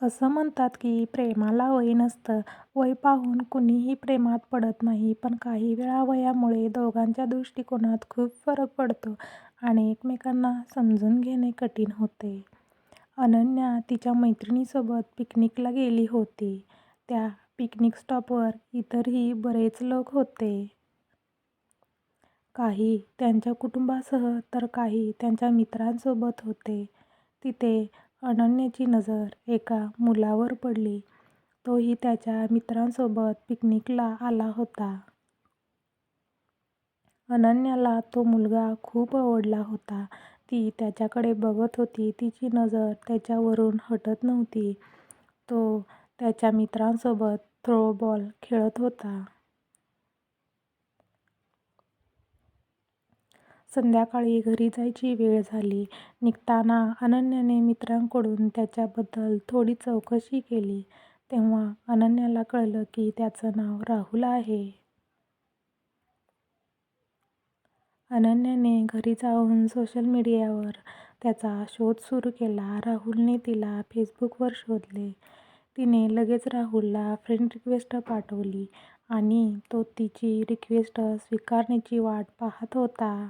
असं म्हणतात की प्रेमाला वय नसतं. वय पाहून कुणीही प्रेमात पडत नाही. पण काही वेळा वयामुळे दोघांच्या दृष्टिकोनात खूप फरक पडतो आणि एकमेकांना समजून घेणे कठीण होते. अनन्या तिच्या मैत्रिणीसोबत पिकनिकला गेली होती. त्या पिकनिक स्पॉटवर इतरही बरेच लोक होते. काही त्यांच्या कुटुंबासह तर काही त्यांच्या मित्रांसोबत होते. तिथे अनन्याची नजर एका मुलावर पडली. तोही त्याच्या मित्रांसोबत पिकनिकला आला होता. अनन्याला तो मुलगा खूप आवडला होता. ती त्याच्याकडे बघत होती. तिची नजर त्याच्यावरून हटत नव्हती. तो त्याच्या मित्रांसोबत थ्रोबॉल खेळत होता. संध्याकाळी घरी जायची वेळ झाली. निघताना अनन्याने मित्रांकडून त्याच्याबद्दल थोडी चौकशी केली. तेव्हा अनन्याला कळलं की त्याचं नाव राहुल आहे. अनन्याने घरी जाऊन सोशल मीडियावर त्याचा शोध सुरू केला. राहुलने तिला फेसबुकवर शोधले. तिने लगेच राहुलला फ्रेंड रिक्वेस्ट पाठवली आणि तो तिची रिक्वेस्ट स्वीकारण्याची वाट पाहत होता.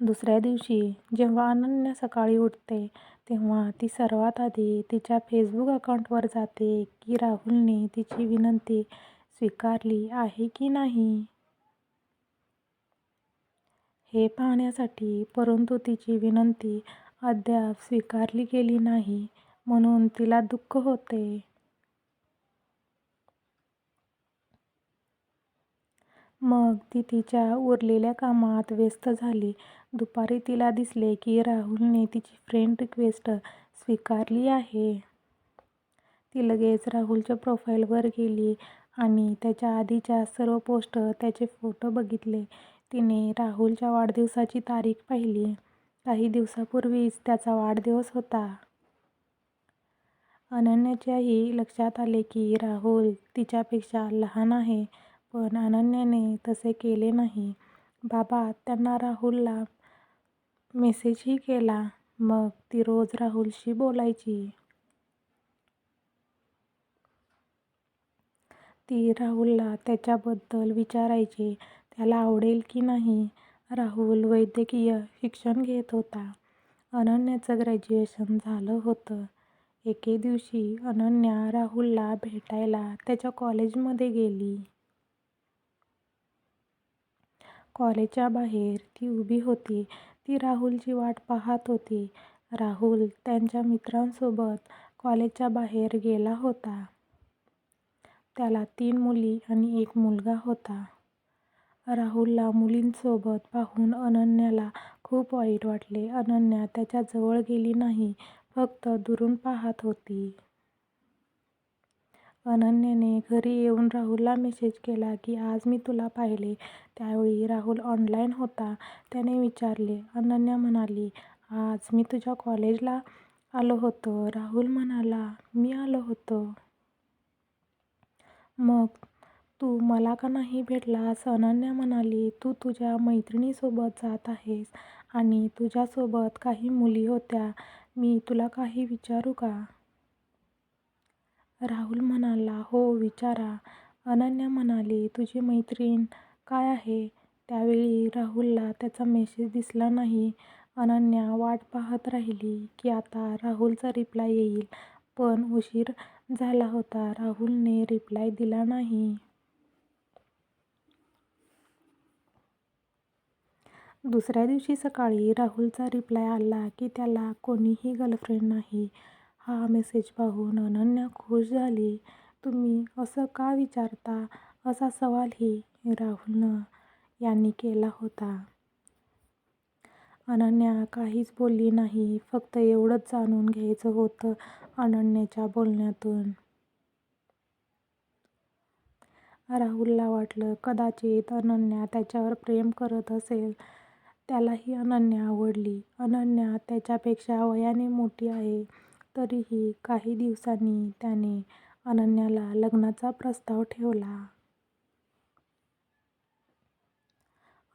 दुसऱ्या दिवशी जेव्हा अनन्या सकाळी उठते तेव्हा ती सर्वात आधी तिच्या फेसबुक अकाउंटवर जाते की राहुलने तिची विनंती स्वीकारली आहे की नाही हे पाहण्यासाठी. परंतु तिची विनंती अद्याप स्वीकारली गेली नाही म्हणून तिला दुःख होते. मग ती तिच्या उरलेल्या कामात व्यस्त झाली. दुपारी तिला दिसले की राहुलने तिची फ्रेंड रिक्वेस्ट स्वीकारली आहे. ती लगेच राहुलच्या प्रोफाईलवर गेली आणि त्याच्या आधीच्या सर्व पोस्ट, त्याचे फोटो बघितले. तिने राहुलच्या वाढदिवसाची तारीख पाहिली. काही दिवसांपूर्वीच त्याचा वाढदिवस होता. अनन्याच्याही लक्षात आले की राहुल तिच्यापेक्षा लहान आहे. पण अनन्याने तसे केले नाही. बाबा त्यांना राहुलला मेसेजही केला. मग ती रोज राहुलशी बोलायची. ती राहुलला त्याच्याबद्दल विचारायची. त्याला आवडेल की नाही. राहुल वैद्यकीय शिक्षण घेत होता. अनन्याचं ग्रॅज्युएशन झालं होतं. एके दिवशी अनन्या राहुलला भेटायला त्याच्या कॉलेजमध्ये गेली. कॉलेजच्या बाहेर ती उभी होती. ती राहुलची वाट पाहत होती. राहुल त्याच्या मित्रांसोबत कॉलेजच्या बाहेर गेला होता. त्याला तीन मुली आणि एक मुलगा होता. राहुलला मुलींसोबत पाहून अनन्याला खूप वाईट वाटले. अनन्या त्याच्याजवळ गेली नाही. फक्त दुरून पाहत होती. अनन्याने घरी येऊन राहुलला मेसेज केला की आज मी तुला पाहिले. त्यावेळी राहुल ऑनलाईन होता. त्याने विचारले. अनन्या म्हणाली, आज मी तुझ्या कॉलेजला आलो होतो. राहुल म्हणाला, मी आलो होतो. मग तू मला का नाही भेटलास? अनन्या म्हणाली, तू तुझ्या मैत्रिणीसोबत जात आहेस आणि तुझ्यासोबत काही मुली होत्या. मी तुला काही विचारू का? राहुल म्हणाला, हो विचारा. अनन्या म्हणाली, तुझी मैत्रीण काय आहे? त्यावेळी राहुलला त्याचा मेसेज दिसला नाही. अनन्या वाट पाहत राहिली की आता राहुलचा रिप्लाय येईल. पण उशीर झाला होता. राहुलने रिप्लाय दिला नाही. दुसऱ्या दिवशी सकाळी राहुलचा रिप्लाय आला की त्याला कोणीही गर्लफ्रेंड नाही. हा मेसेज पाहून अनन्या खूश झाली. तुम्ही असं का विचारता? असा सवालही राहुल यांनी केला होता. अनन्या काहीच बोलली नाही. फक्त एवढंच जाणून घ्यायचं होतं अनन्याच्या बोलण्यातून. राहुलला वाटलं कदाचित अनन्या त्याच्यावर प्रेम करत असेल. त्यालाही अनन्या आवडली. अनन्या त्याच्यापेक्षा वयाने मोठी आहे. तरीही काही दिवसांनी त्याने अनन्याला लग्नाचा प्रस्ताव ठेवला.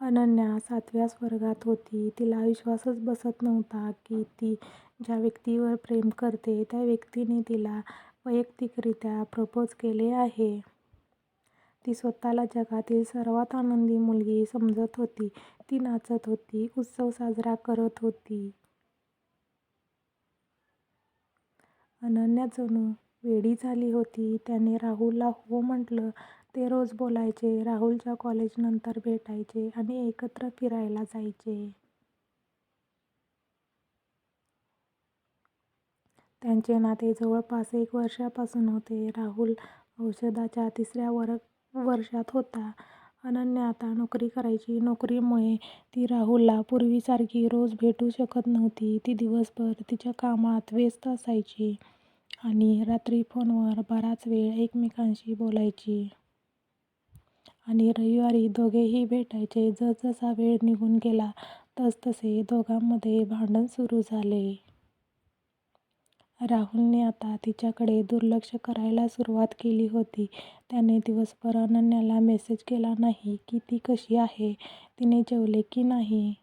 अनन्या सातव्या वर्गात होती. तिला विश्वासच बसत नव्हता की ती ज्या व्यक्तीवर प्रेम करते त्या व्यक्तीने तिला वैयक्तिकरित्या प्रपोज केले आहे. ती स्वतःला जगातील सर्वात आनंदी मुलगी समजत होती. ती नाचत होती. उत्सव साजरा करत होती. अनन्या जणू वेडी झाली होती. त्याने राहुलला हो म्हटलं. ते रोज बोलायचे. राहुलच्या कॉलेजनंतर भेटायचे आणि एकत्र फिरायला जायचे. त्यांचे नाते जवळपास एक वर्षापासून होते. राहुल औषधाच्या तिसऱ्या वर्षात होता. अनन्या आता नोकरी करायची. नोकरीमुळे ती राहुलला पूर्वीसारखी रोज भेटू शकत नव्हती. ती दिवसभर तिच्या कामात व्यस्त असायची आणि रात्री फोनवर बराच वेळ एकमेकांशी बोलायची. आणि रविवारी दोघेही भेटायचे. जसजसा वेळ निघून गेला तसतसे दोघांमध्ये भांडण सुरू झाले. राहुलने आता तिच्याकडे दुर्लक्ष करायला सुरुवात केली होती. त्याने दिवसभर अनन्याला मेसेज केला नाही की ती कशी आहे, तिने जेवले की नाही,